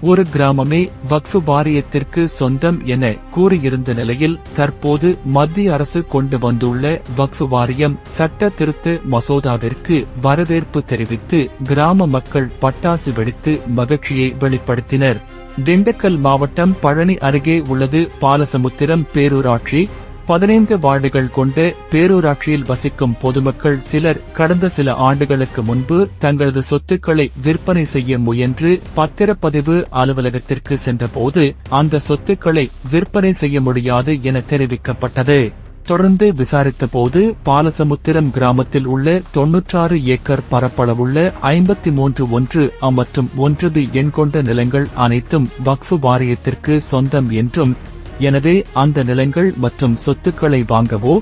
ஒரு கிராமமே வக்ஃபு வாரியத்திற்கு சொந்தம் என கூறியிருந்த நிலையில் தற்போது மத்திய அரசு கொண்டு வந்துள்ள வக்ஃபு வாரியம் சட்ட திருத்த மசோதாவிற்கு வரவேற்பு தெரிவித்து கிராம மக்கள் பட்டாசு வெடித்து மகிழ்ச்சியை வெளிப்படுத்தினர். திண்டுக்கல் மாவட்டம் பழனி அருகே உள்ளது பாலசமுத்திரம் பேரூராட்சி பதினைந்து வார்டுகள் கொண்டு பேரூராட்சியில் வசிக்கும் பொதுமக்கள் சிலர் கடந்த சில ஆண்டுகளுக்கு முன்பு தங்களது சொத்துக்களை விற்பனை செய்ய முயன்று பத்திரப்பதிவு அலுவலகத்திற்கு சென்றபோது அந்த சொத்துக்களை விற்பனை செய்ய முடியாது என தெரிவிக்கப்பட்டது. தொடர்ந்து விசாரித்தபோது பாலசமுத்திரம் கிராமத்தில் உள்ள தொன்னூற்றாறு ஏக்கர் பரப்பளவுள்ள ஐம்பத்தி மூன்று ஒன்று மற்றும் ஒன்று பி எண் கொண்ட நிலங்கள் அனைத்தும் வக்ஃபு வாரியத்திற்கு சொந்தம் என்றும் எனவே அந்த நிலங்கள் மற்றும் சொத்துக்களை வாங்கவோ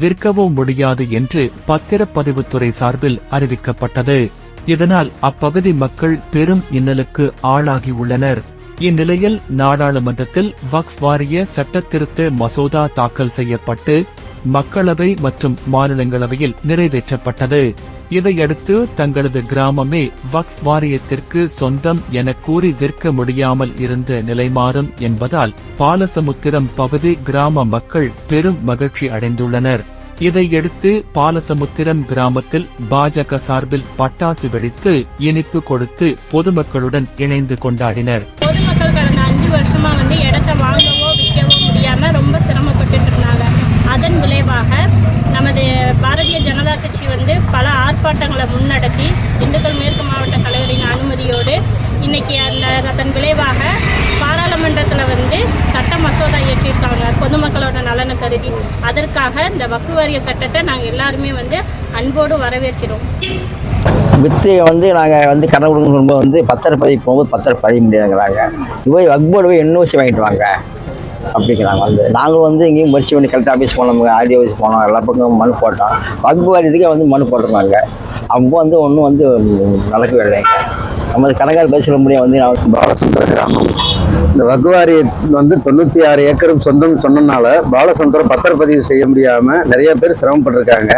விற்கவோ முடியாது என்று பத்திரப்பதிவுத்துறை சார்பில் அறிவிக்கப்பட்டது. இதனால் அப்பகுதி மக்கள் பெரும் இன்னலுக்கு ஆளாகியுள்ளனர் இந்நிலையில் நாடாளுமன்றத்தில் வக்ஃப் வாரிய சட்டத்திருத்த மசோதா தாக்கல் செய்யப்பட்டு மக்களவை மற்றும் மாநிலங்களவையில் நிறைவேற்றப்பட்டது. இதையடுத்து தங்களது கிராமமே வக்ஃப் வாரியத்திற்கு சொந்தம் என கூறி விற்க முடியாமல் இருந்த நிலைமாறும் என்பதால் பாலசமுத்திரம் பகுதி கிராம மக்கள் பெரும் மகிழ்ச்சி அடைந்துள்ளனர். இதையடுத்து பாலசமுத்திரம் கிராமத்தில் பாஜக சார்பில் பட்டாசு வெடித்து இனிப்பு கொடுத்து பொதுமக்களுடன் இணைந்து கொண்டாடினர். பொதுமக்கள் கடந்த அஞ்சு வருஷமா வந்து இடத்தை வாங்கவோ விற்கவோ முடியாம ரொம்ப சிரமப்பட்டு இருந்தாங்க அதன் விளைவாக நமது ஜனதா கட்சி வந்து பல ஆர்ப்பாட்டங்களை முன்னடத்தி திண்டுக்கல் மேற்கு மாவட்ட தலைவரின் அனுமதியோடு இன்னைக்கு அந்த அதன் விளைவாக பாராளுமன்றத்தில் வந்து சட்ட மசோதா இயற்றியிருக்காங்க பொதுமக்களோட நலனை கருதி அதற்காக இந்த வக்கு வாரிய சட்டத்தை நாங்கள் எல்லாருமே வந்து அன்போடு வரவேற்கிறோம். வித்தியை வந்து நாங்கள் வந்து கடன் வந்து வந்து பத்திரப்பதிவு போகும்போது பத்திர பதிவு முடியாதுங்கிறாங்க. இவை வக்போர்டு போய் என்ஓசி வாங்கிட்டு வாங்க. அப்படிங்கிறாங்க வந்து நாங்கள் வந்து இங்கேயும் முயற்சி பண்ணி கலெக்டர் ஆஃபீஸ் போனோம் ஆர்டி ஆஃபீஸ் போனோம் எல்லா பக்கம் மனு போட்டோம். வக்பு வாரியத்துக்கே வந்து மனு போட்டிருந்தாங்க. அவங்க வந்து ஒன்றும் வந்து நடக்கவே இல்லைங்க நமது கணக்கார் பேசுகிற முடியும் வந்து நான் பாலசுந்தர கிராமம் இந்த வகுவாரி வந்து தொண்ணூற்றி ஆறு ஏக்கரும் சொந்தம் சொன்னனால பாலசுந்தரம் பத்திரப்பதிவு செய்ய முடியாமல் நிறைய பேர் சிரமப்பட்டிருக்காங்க.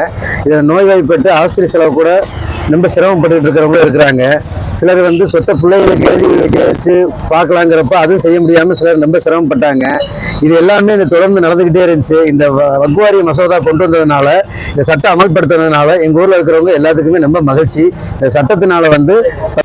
இதில் நோய்வாய்ப்பட்டு ஆஸ்பத்திரி செலவு கூட ரொம்ப சிரமப்பட்டு இருக்கிறவங்களும் இருக்கிறாங்க. சிலர் வந்து சொத்த பிள்ளைகளுக்கு எழுதி வைக்க வச்சு பார்க்கலாங்கிறப்ப அதுவும் செய்ய முடியாமல் சிலர் ரொம்ப சிரமப்பட்டாங்க. இது எல்லாமே இந்த தொடர்ந்து நடந்துக்கிட்டே இருந்துச்சு. இந்த வ- மசோதா கொண்டு வந்ததுனால இந்த சட்டம் அமல்படுத்துனதுனால எங்கள் ஊரில் இருக்கிறவங்க எல்லாத்துக்குமே ரொம்ப மகிழ்ச்சி. இந்த சட்டத்தினால வந்து